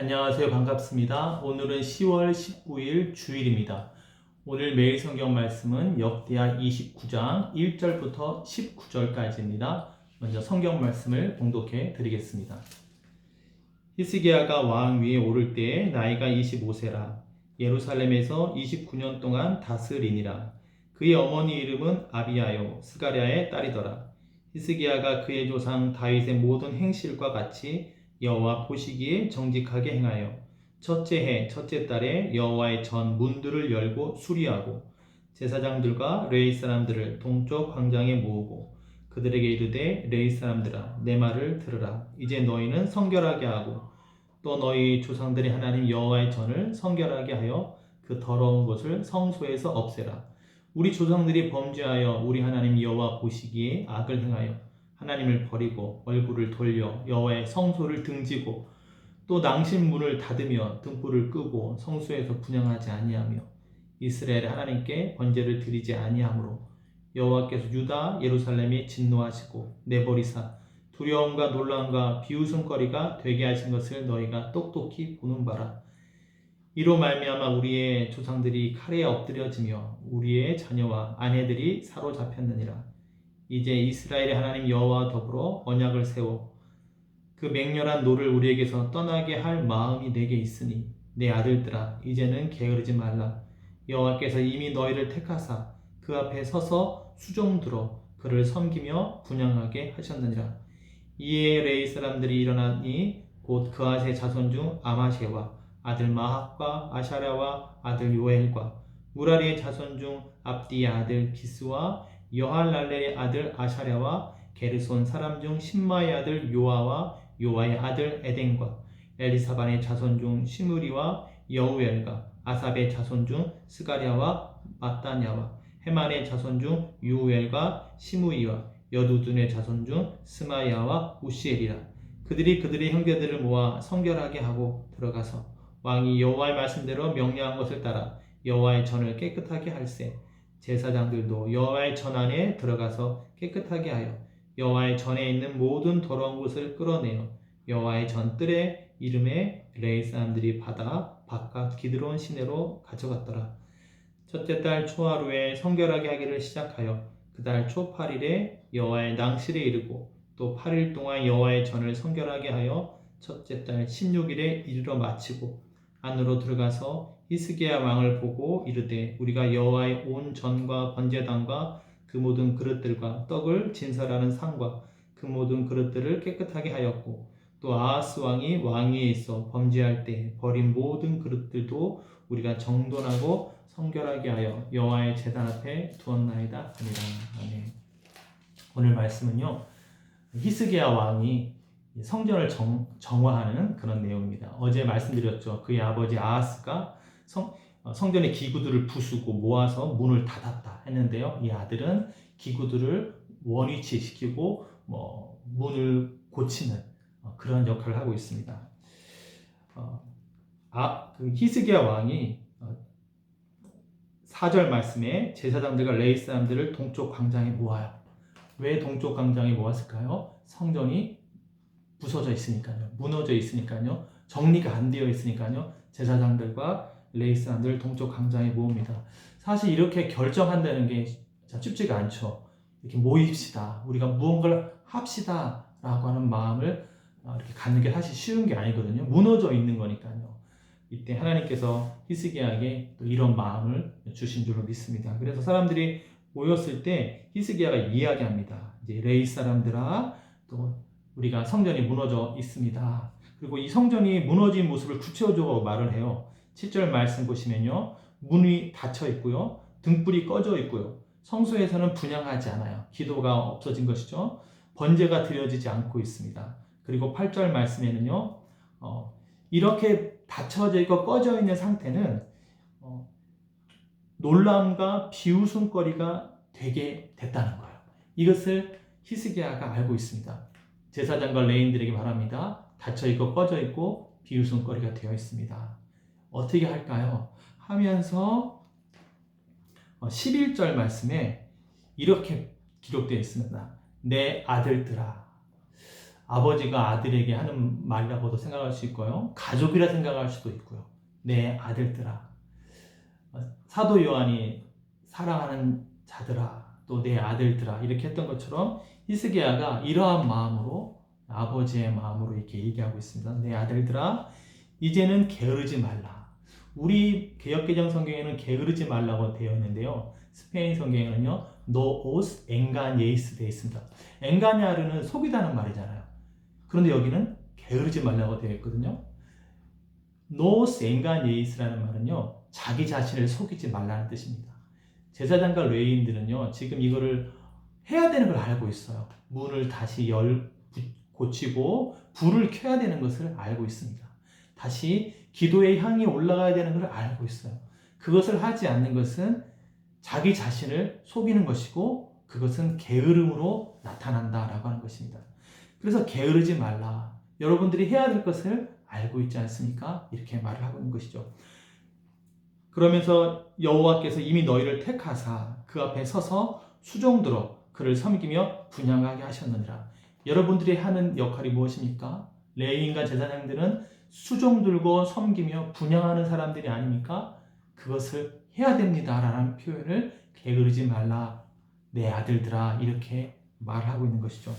안녕하세요. 반갑습니다. 오늘은 10월 19일 주일입니다. 오늘 매일 성경 말씀은 역대하 29장 1절부터 19절까지입니다. 먼저 성경 말씀을 봉독해 드리겠습니다. 히스기야가 왕 위에 오를 때 나이가 25세라 예루살렘에서 29년 동안 다스리니라. 그의 어머니 이름은 아비야요 스가랴의 딸이더라. 히스기야가 그의 조상 다윗의 모든 행실과 같이 여호와 보시기에 정직하게 행하여 첫째 해 첫째 달에 여호와의 전 문들을 열고 수리하고 제사장들과 레이 사람들을 동쪽 광장에 모으고 그들에게 이르되 레이 사람들아 내 말을 들으라. 이제 너희는 성결하게 하고 또 너희 조상들의 하나님 여호와의 전을 성결하게 하여 그 더러운 것을 성소에서 없애라. 우리 조상들이 범죄하여 우리 하나님 여호와 보시기에 악을 행하여 하나님을 버리고 얼굴을 돌려 여호와의 성소를 등지고 또 낭신 문을 닫으며 등불을 끄고 성소에서 분양하지 아니하며 이스라엘 하나님께 번제를 드리지 아니하므로 여호와께서 유다 예루살렘이 진노하시고 내버리사 두려움과 놀람과 비웃음거리가 되게 하신 것을 너희가 똑똑히 보는 바라. 이로 말미암아 우리의 조상들이 칼에 엎드려지며 우리의 자녀와 아내들이 사로잡혔느니라 이제 이스라엘의 하나님 여호와와 더불어 언약을 세워 그 맹렬한 노를 우리에게서 떠나게 할 마음이 내게 있으니 내 아들들아 이제는 게으르지 말라. 여호와께서 이미 너희를 택하사 그 앞에 서서 수종 들어 그를 섬기며 분양하게 하셨느니라. 이에 레이 사람들이 일어나니 곧 그아세 자손 중 아마셰와 아들 마학과 아샤랴와 아들 요엘과 무라리의 자손 중 압디의 아들 기스와 여할랄레의 아들 아샤랴와 게르손 사람 중 신마의 아들 요아와 요아의 아들 에덴과 엘리사반의 자손 중 시므리와 여우엘과 아삽의 자손 중 스가랴와 마따냐와 헤만의 자손 중 유엘과 시무이와 여두둔의 자손 중 스마야와 우시엘이라. 그들이 그들의 형제들을 모아 성결하게 하고 들어가서 왕이 여호와의 말씀대로 명령한 것을 따라 여호와의 전을 깨끗하게 할세 제사장들도 여호와의 전 안에 들어가서 깨끗하게 하여 여호와의 전에 있는 모든 더러운 것을 끌어내어 여호와의 전뜰의 이름에 레이 사람들이 받아 바깥 기드론 시내로 가져갔더라. 첫째 달 초하루에 성결하게 하기를 시작하여 그 달 초 8일에 여호와의 낭실에 이르고 또 8일 동안 여호와의 전을 성결하게 하여 첫째 달 16일에 이르러 마치고 안으로 들어가서 히스기야 왕을 보고 이르되 우리가 여호와의 온 전과 번제단과 그 모든 그릇들과 떡을 진설하는 상과 그 모든 그릇들을 깨끗하게 하였고 또 아하스 왕이 왕위에 있어 범죄할 때 버린 모든 그릇들도 우리가 정돈하고 성결하게 하여 여호와의 제단 앞에 두었나이다 하니라 아멘. 오늘 말씀은요 히스기야 왕이 성전을 정, 정화하는 그런 내용입니다. 어제 말씀드렸죠. 그의 아버지 아하스가 성, 어, 성전의 기구들을 부수고 모아서 문을 닫았다 했는데요. 이 아들은 기구들을 원위치 시키고 뭐 문을 고치는 어, 그런 역할을 하고 있습니다. 어, 아, 그 히스기야 왕이 어, 4절 말씀에 제사장들과 레이 사람들을 동쪽 광장에 모아요. 왜 동쪽 광장에 모았을까요? 성전이 부서져 있으니까요. 무너져 있으니까요. 정리가 안 되어 있으니까요. 제사장들과 레이 사람들 동쪽 광장에 모읍니다. 사실 이렇게 결정한다는 게 쉽지가 않죠. 이렇게 모입시다. 우리가 무언가를 합시다. 라고 하는 마음을 어, 이렇게 갖는 게 사실 쉬운 게 아니거든요. 무너져 있는 거니까요. 이때 하나님께서 히스기야에게 또 이런 마음을 주신 줄로 믿습니다. 그래서 사람들이 모였을 때 히스기야가 이야기합니다. 이제 레이 사람들아 또 우리가 성전이 무너져 있습니다. 그리고 이 성전이 무너진 모습을 구체적으로 말을 해요. 7절 말씀 보시면요. 문이 닫혀 있고요. 등불이 꺼져 있고요. 성소에서는 분양하지 않아요. 기도가 없어진 것이죠. 번제가 드려지지 않고 있습니다. 그리고 8절 말씀에는요. 어, 이렇게 닫혀져 있고 꺼져 있는 상태는 어, 놀람과 비웃음거리가 되게 됐다는 거예요. 이것을 히스기야가 알고 있습니다. 제사장과 레인들에게 말합니다. 닫혀 있고 꺼져 있고 비웃음거리가 되어 있습니다. 어떻게 할까요? 하면서 11절 말씀에 이렇게 기록되어 있습니다. 내 아들들아. 아버지가 아들에게 하는 말이라고도 생각할 수 있고요. 가족이라 생각할 수도 있고요. 내 아들들아. 사도 요한이 사랑하는 자들아, 또 내 아들들아 이렇게 했던 것처럼 히스기야가 이러한 마음으로 아버지의 마음으로 이렇게 얘기하고 있습니다. 내 아들들아, 이제는 게으르지 말라. 우리 개혁개정 성경에는 게으르지 말라고 되어 있는데요. 스페인 성경에는요, no os engañéis 되어 있습니다. 엔가냐르는 속이다는 말이잖아요. 그런데 여기는 게으르지 말라고 되어 있거든요. no os engañéis라는 말은요, 자기 자신을 속이지 말라는 뜻입니다. 제사장과 레위인들은요, 지금 이거를 해야 되는 걸 알고 있어요. 문을 다시 열, 고치고 불을 켜야 되는 것을 알고 있습니다. 다시 기도의 향이 올라가야 되는 것을 알고 있어요. 그것을 하지 않는 것은 자기 자신을 속이는 것이고 그것은 게으름으로 나타난다라고 하는 것입니다. 그래서 게으르지 말라. 여러분들이 해야 될 것을 알고 있지 않습니까? 이렇게 말을 하고 있는 것이죠. 그러면서 여호와께서 이미 너희를 택하사 그 앞에 서서 수종들어 그를 섬기며 분양하게 하셨느니라. 여러분들이 하는 역할이 무엇입니까? 레위인과 제사장들은 수종 들고 섬기며 분양하는 사람들이 아닙니까? 그것을 해야 됩니다라는 표현을 게으르지 말라 내 아들들아 이렇게 말하고 있는 것이죠.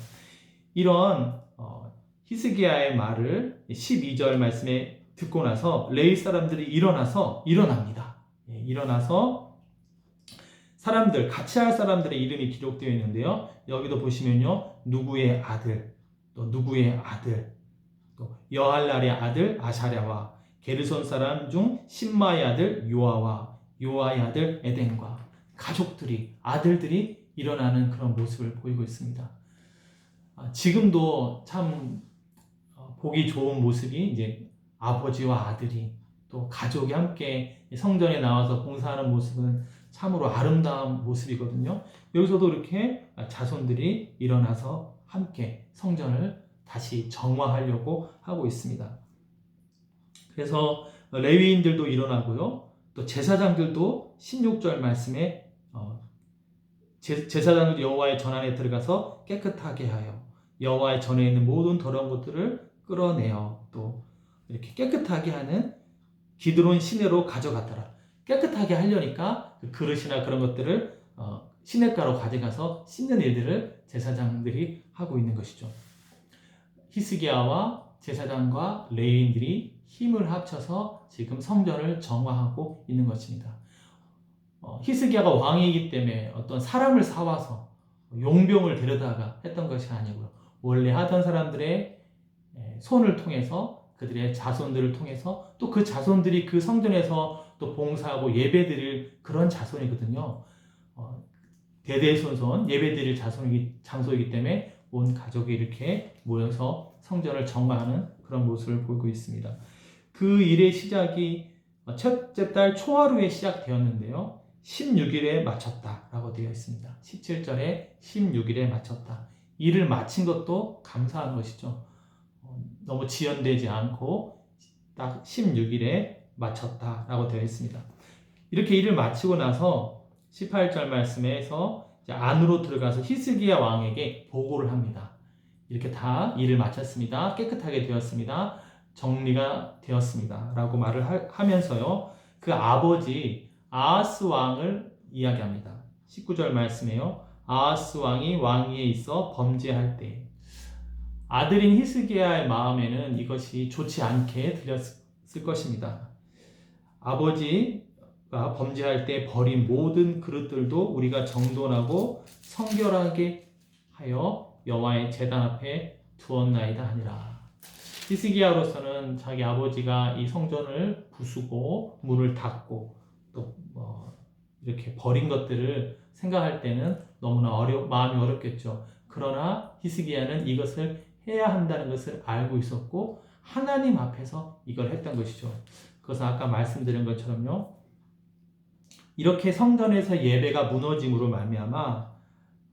이런 어, 히스기야의 말을 12절 말씀에 듣고 나서 레위 사람들이 일어나서 일어납니다. 예, 일어나서 사람들 같이 할 사람들의 이름이 기록되어 있는데요. 여기도 보시면요. 누구의 아들, 또 누구의 아들, 또 여할날의 아들 아샤랴와 게르손 사람 중 신마의 아들 요아와 요아의 아들 에덴과 가족들이 아들들이 일어나는 그런 모습을 보이고 있습니다. 아, 지금도 참 어, 보기 좋은 모습이 이제 아버지와 아들이 또 가족이 함께 성전에 나와서 봉사하는 모습은 참으로 아름다운 모습이거든요. 여기서도 이렇게 자손들이 일어나서 함께 성전을 다시 정화하려고 하고 있습니다. 그래서 레위인들도 일어나고요. 또 제사장들도 16절 말씀에 어, 제사장들 여호와의 전안에 들어가서 깨끗하게 하여 여호와의 전에 있는 모든 더러운 것들을 끌어내어 또 이렇게 깨끗하게 하는 기드론 시내로 가져갔더라. 깨끗하게 하려니까 그 그릇이나 그런 것들을 어, 시냇가로 가져가서 씻는 일들을 제사장들이 하고 있는 것이죠. 히스기야와 제사장과 레위인들이 힘을 합쳐서 지금 성전을 정화하고 있는 것입니다. 어, 히스기야가 왕이기 때문에 어떤 사람을 사와서 용병을 데려다가 했던 것이 아니고요. 원래 하던 사람들의 손을 통해서 그들의 자손들을 통해서 또 그 자손들이 그 성전에서 또 봉사하고 예배드릴 그런 자손이거든요. 어, 대대손손 예배드릴 자손이기 장소이기 때문에 온 가족이 이렇게 모여서 성전을 정화하는 그런 모습을 보이고 있습니다. 그 일의 시작이 첫째 달 초하루에 시작되었는데요. 16일에 마쳤다라고 되어 있습니다. 17절에 16일에 마쳤다. 일을 마친 것도 감사한 것이죠. 어, 너무 지연되지 않고 딱 16일에 마쳤다라고 되어 있습니다. 이렇게 일을 마치고 나서 18절 말씀에서 안으로 들어가서 히스기야 왕에게 보고를 합니다. 이렇게 다 일을 마쳤습니다. 깨끗하게 되었습니다. 정리가 되었습니다. 라고 말을 하, 면서요그 아버지 아하스 왕을 이야기합니다. 19절 말씀에요. 아하스 왕이 왕위에 있어 범죄할 때 아들인 히스기야의 마음에는 이것이 좋지 않게 들렸을 것입니다. 아버지가 범죄할 때 버린 모든 그릇들도 우리가 정돈하고 성결하게 하여 여호와의 제단 앞에 두었나이다 하니라. 히스기야로서는 자기 아버지가 이 성전을 부수고 문을 닫고 또 뭐 이렇게 버린 것들을 생각할 때는 너무나 어려 마음이 어렵겠죠. 그러나 히스기야는 이것을 해야 한다는 것을 알고 있었고 하나님 앞에서 이걸 했던 것이죠. 그것은 아까 말씀드린 것처럼요. 이렇게 성전에서 예배가 무너짐으로 말미암아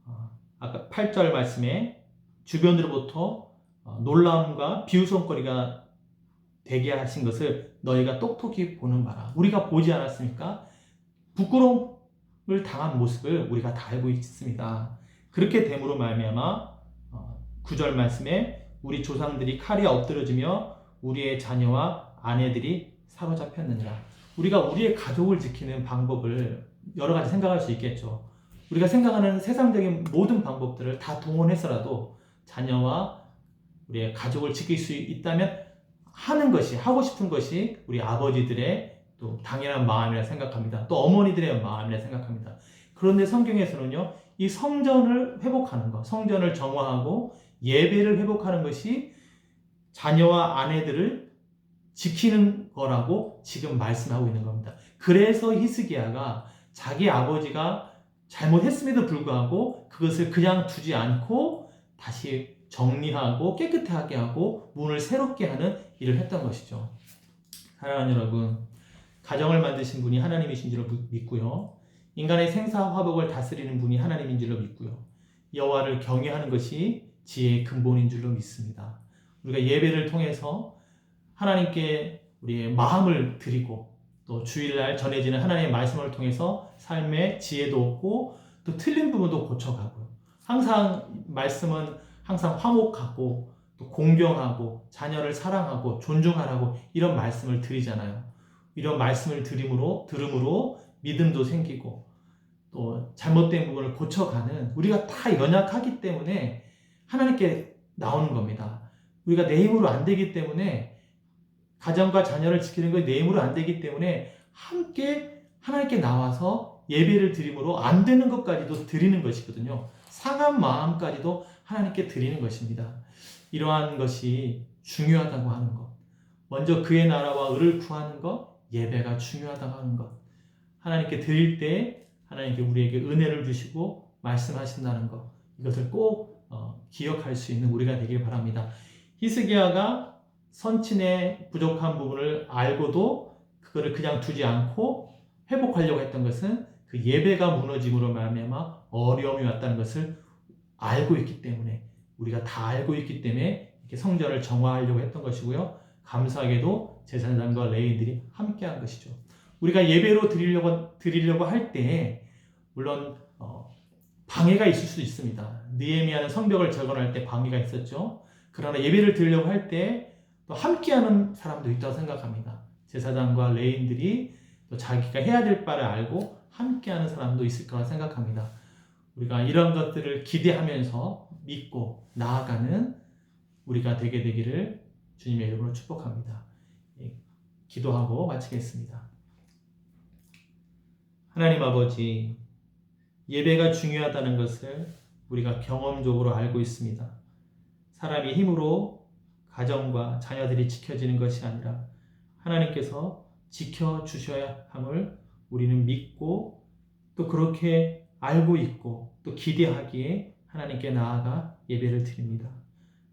어, 아까 8절 말씀에 주변으로부터 어, 놀라움과 비웃음거리가 되게 하신 것을 너희가 똑똑히 보는 바라. 우리가 보지 않았습니까? 부끄러움을 당한 모습을 우리가 다 알고 있습니다. 그렇게 됨으로 말미암아 9절 어, 말씀에 우리 조상들이 칼에 엎드려지며 우리의 자녀와 아내들이 사로잡혔느니라. 우리가 우리의 가족을 지키는 방법을 여러 가지 생각할 수 있겠죠. 우리가 생각하는 세상적인 모든 방법들을 다 동원해서라도 자녀와 우리의 가족을 지킬 수 있다면 하는 것이 하고 싶은 것이 우리 아버지들의 또 당연한 마음이라 생각합니다. 또 어머니들의 마음이라 생각합니다. 그런데 성경에서는요, 이 성전을 회복하는 것, 성전을 정화하고 예배를 회복하는 것이 자녀와 아내들을 지키는 거라고 지금 말씀하고 있는 겁니다. 그래서 히스기야가 자기 아버지가 잘못했음에도 불구하고 그것을 그냥 두지 않고 다시 정리하고 깨끗하게 하고 문을 새롭게 하는 일을 했던 것이죠. 사랑하는 여러분, 가정을 만드신 분이 하나님이신 줄로 믿고요. 인간의 생사 화복을 다스리는 분이 하나님인 줄로 믿고요. 여호와를 경외하는 것이 지혜의 근본인 줄로 믿습니다. 우리가 예배를 통해서 하나님께 우리의 마음을 드리고 또 주일날 전해지는 하나님의 말씀을 통해서 삶의 지혜도 얻고 또 틀린 부분도 고쳐가고요. 항상 말씀은 항상 화목하고 또 공경하고 자녀를 사랑하고 존중하라고 이런 말씀을 드리잖아요. 이런 말씀을 들음으로 들음으로 믿음도 생기고 또 잘못된 부분을 고쳐가는 우리가 다 연약하기 때문에 하나님께 나오는 겁니다. 우리가 내 힘으로 안 되기 때문에 가정과 자녀를 지키는 것이 내 힘으로 안 되기 때문에 함께 하나님께 나와서 예배를 드림으로 안 되는 것까지도 드리는 것이거든요. 상한 마음까지도 하나님께 드리는 것입니다. 이러한 것이 중요하다고 하는 것. 먼저 그의 나라와 의를 구하는 것, 예배가 중요하다고 하는 것. 하나님께 드릴 때 하나님께 우리에게 은혜를 주시고 말씀하신다는 것. 이것을 꼭 어, 기억할 수 있는 우리가 되길 바랍니다. 히스기야가 선친의 부족한 부분을 알고도 그거를 그냥 두지 않고 회복하려고 했던 것은 그 예배가 무너짐으로 말미암아 어려움이 왔다는 것을 알고 있기 때문에 우리가 다 알고 있기 때문에 이렇게 성전을 정화하려고 했던 것이고요. 감사하게도 제사장과 레인들이 함께한 것이죠. 우리가 예배로 드리려고 드리려고 할 때 물론 어, 방해가 있을 수 있습니다. 느헤미야는 성벽을 재건할 때 방해가 있었죠. 그러나 예배를 드리려고 할 때 또 함께하는 사람도 있다고 생각합니다. 제사장과 레인들이 또 자기가 해야 될 바를 알고 함께하는 사람도 있을 거라 생각합니다. 우리가 이런 것들을 기대하면서 믿고 나아가는 우리가 되게 되기를 주님의 이름으로 축복합니다. 예, 기도하고 마치겠습니다. 하나님 아버지, 예배가 중요하다는 것을 우리가 경험적으로 알고 있습니다. 사람이 힘으로 가정과 자녀들이 지켜지는 것이 아니라 하나님께서 지켜주셔야 함을 우리는 믿고 또 그렇게 알고 있고 또 기대하기에 하나님께 나아가 예배를 드립니다.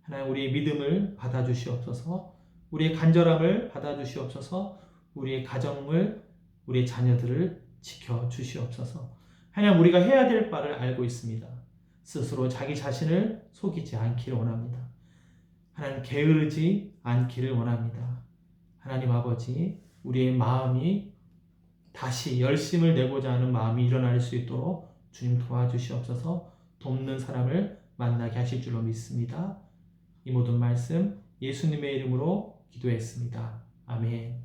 하나님 우리의 믿음을 받아주시옵소서 우리의 간절함을 받아주시옵소서 우리의 가정을 우리의 자녀들을 지켜주시옵소서 하나님 우리가 해야 될 바를 알고 있습니다. 스스로 자기 자신을 속이지 않기를 원합니다. 하나님 게으르지 않기를 원합니다. 하나님 아버지, 우리의 마음이 다시 열심을 내고자 하는 마음이 일어날 수 있도록 주님 도와주시옵소서 돕는 사람을 만나게 하실 줄로 믿습니다. 이 모든 말씀 예수님의 이름으로 기도했습니다. 아멘.